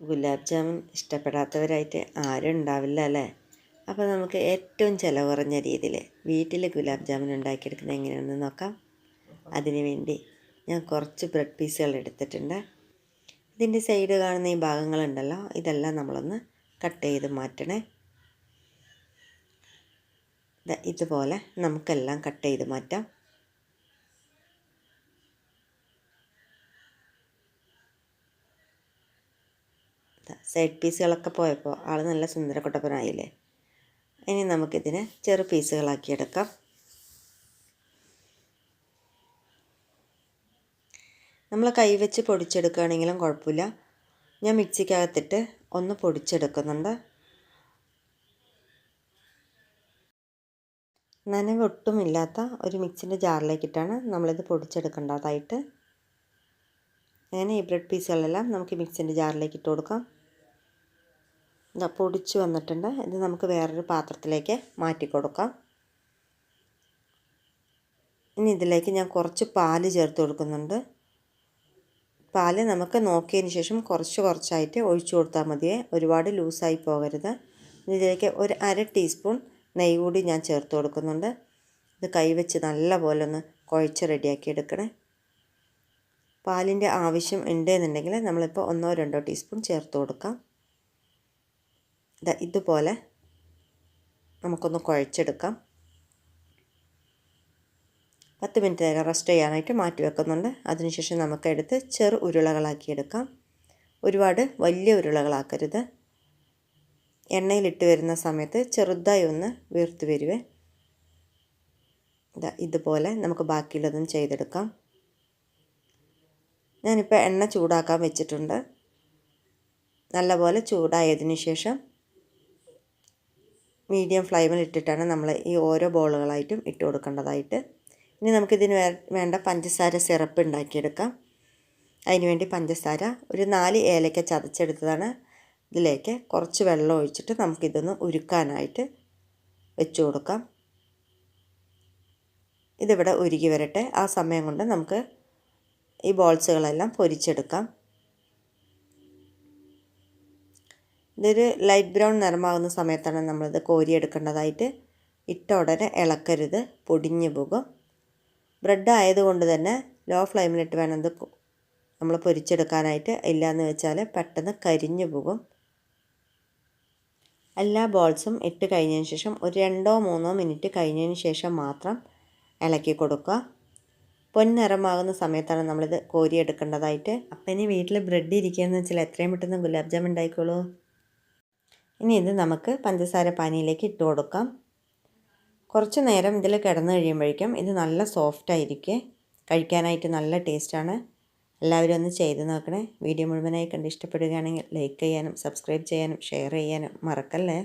ഗുലാബ് ജാമുൻ ഇഷ്ടപ്പെടാത്തവരായിട്ട് ആരും ഉണ്ടാവില്ല അല്ലേ? അപ്പോൾ നമുക്ക് ഏറ്റവും ചിലവ് കുറഞ്ഞ രീതിയിൽ വീട്ടിൽ ഗുലാബ് ജാമുൻ ഉണ്ടാക്കിയെടുക്കുന്നത് എങ്ങനെയാണെന്ന് നോക്കാം. അതിന് വേണ്ടി ഞാൻ കുറച്ച് ബ്രെഡ് പീസുകൾ എടുത്തിട്ടുണ്ട്. ഇതിന്റെ സൈഡ് കാണുന്ന ഈ ഭാഗങ്ങളുണ്ടല്ലോ ഇതെല്ലാം നമ്മളൊന്ന് കട്ട് ചെയ്ത് മാറ്റണേ. ഇതുപോലെ നമുക്കെല്ലാം കട്ട് ചെയ്ത് മാറ്റാം. സൈഡ് പീസുകളൊക്കെ പോയപ്പോൾ ആൾ നല്ല സുന്ദര സുന്ദരക്കുട്ടപ്പനായില്ലേ? ഇനി നമുക്കിതിനെ ചെറു പീസുകളാക്കി എടുക്കാം. നമ്മൾ കൈവച്ച് പൊടിച്ചെടുക്കുകയാണെങ്കിലും കുഴപ്പമില്ല. ഞാൻ മിക്സിക്കകത്തിട്ട് ഒന്ന് പൊടിച്ചെടുക്കുന്നുണ്ട്. നനവ് ഒട്ടുമില്ലാത്ത ഒരു മിക്സിന്റെ ജാറിലേക്കിട്ടാണ് നമ്മളിത് പൊടിച്ചെടുക്കേണ്ടതായിട്ട്. അങ്ങനെ ഈ ബ്രെഡ് പീസുകളെല്ലാം നമുക്ക് മിക്സിന്റെ ജാറിലേക്ക് ഇട്ട് കൊടുക്കാം. ഇതാ പൊടിച്ച് വന്നിട്ടുണ്ട്. ഇത് നമുക്ക് വേറൊരു പാത്രത്തിലേക്ക് മാറ്റി കൊടുക്കാം. ഇനി ഇതിലേക്ക് ഞാൻ കുറച്ച് പാൽ ചേർത്ത് കൊടുക്കുന്നുണ്ട്. പാൽ നമുക്ക് നോക്കിയതിന് ശേഷം കുറച്ച് കുറച്ചായിട്ട് ഒഴിച്ചു കൊടുത്താൽ മതിയേ. ഒരുപാട് ലൂസായി പോകരുത്. ഇതിലേക്ക് ഒരു അര ടീസ്പൂൺ നെയ്യ് കൂടി ഞാൻ ചേർത്ത് കൊടുക്കുന്നുണ്ട്. ഇത് കൈവച്ച് നല്ല പോലെ ഒന്ന് കുഴച്ച് റെഡിയാക്കി എടുക്കണേ. പാലിന്റെ ആവശ്യം ഉണ്ട് എന്നുണ്ടെങ്കിൽ നമ്മളിപ്പോൾ ഒന്നോ രണ്ടോ ടീസ്പൂൺ ചേർത്ത് കൊടുക്കാം. ഇതുപോലെ നമുക്കൊന്ന് കുഴച്ചെടുക്കാം. പത്ത് മിനിറ്റ് നേരം റെസ്റ്റ് ചെയ്യാനായിട്ട് മാറ്റി വെക്കുന്നുണ്ട്. അതിനുശേഷം നമുക്കെടുത്ത് ചെറു ഉരുളകളാക്കി എടുക്കാം ഒരുപാട് വലിയ ഉരുളകളാക്കരുത്. എണ്ണയിലിട്ട് വരുന്ന സമയത്ത് ചെറുതായി ഒന്ന് വീർത്ത് വരുവേ. ഇതുപോലെ നമുക്ക് ബാക്കിയുള്ളതും ചെയ്തെടുക്കാം. ഞാനിപ്പോൾ എണ്ണ ചൂടാക്കാൻ വെച്ചിട്ടുണ്ട്. നല്ലപോലെ ചൂടായതിനു ശേഷം മീഡിയം ഫ്ലൈമിൽ ഇട്ടിട്ടാണ് നമ്മൾ ഈ ഓരോ ബോളുകളായിട്ടും ഇട്ട് കൊടുക്കേണ്ടതായിട്ട്. ഇനി നമുക്കിതിന് വേണ്ട പഞ്ചസാര സിറപ്പ് ഉണ്ടാക്കിയെടുക്കാം. അതിനുവേണ്ടി പഞ്ചസാര ഒരു നാല് ഏലക്ക ചതച്ചെടുത്തതാണ്. ഇതിലേക്ക് കുറച്ച് വെള്ളം ഒഴിച്ചിട്ട് നമുക്കിതൊന്ന് ഉരുക്കാനായിട്ട് വെച്ച് കൊടുക്കാം. ഇതിവിടെ ഉരുകി വരട്ടെ. ആ സമയം കൊണ്ട് നമുക്ക് ഈ ബോൾസുകളെല്ലാം പൊരിച്ചെടുക്കാം. ഇതൊരു ലൈറ്റ് ബ്രൗൺ നിറമാകുന്ന സമയത്താണ് നമ്മളിത് കോരിയെടുക്കേണ്ടതായിട്ട്. ഇട്ട ഉടനെ ഇളക്കരുത് പൊടിഞ്ഞു പോകും. ബ്രെഡ് ആയതുകൊണ്ട് തന്നെ ലോ ഫ്ലെയിമിലിട്ട് വേണം ഇത് നമ്മൾ പൊരിച്ചെടുക്കാനായിട്ട്. ഇല്ലയെന്ന് വെച്ചാൽ പെട്ടെന്ന് കരിഞ്ഞു പോകും. എല്ലാ ബോൾസും ഇട്ട് കഴിഞ്ഞതിന് ശേഷം ഒരു രണ്ടോ മൂന്നോ മിനിറ്റ് കഴിഞ്ഞതിന് ശേഷം മാത്രം ഇളക്കി കൊടുക്കുക. പൊന്നിറമാകുന്ന സമയത്താണ് നമ്മളിത് കോരിയെടുക്കേണ്ടതായിട്ട്. അപ്പം ഇനി വീട്ടിൽ ബ്രെഡ് ഇരിക്കുകയെന്ന് വെച്ചാൽ എത്രയും പെട്ടെന്ന് ഗുലാബ് ജാം ഉണ്ടായിക്കോളൂ. ഇനി ഇത് നമുക്ക് പഞ്ചസാര പാനിയിലേക്ക് ഇട്ട് കൊടുക്കാം. കുറച്ച് നേരം ഇതിൽ കിടന്നു കഴിയുമ്പോഴേക്കും ഇത് നല്ല സോഫ്റ്റ് ആയിരിക്കും. കഴിക്കാനായിട്ട് നല്ല ടേസ്റ്റാണ് എല്ലാവരും ഒന്ന് ചെയ്ത് നോക്കണേ. വീഡിയോ മുഴുവനായി കണ്ട് ഇഷ്ടപ്പെടുകയാണെങ്കിൽ ലൈക്ക് ചെയ്യാനും സബ്സ്ക്രൈബ് ചെയ്യാനും ഷെയർ ചെയ്യാനും മറക്കല്ലേ?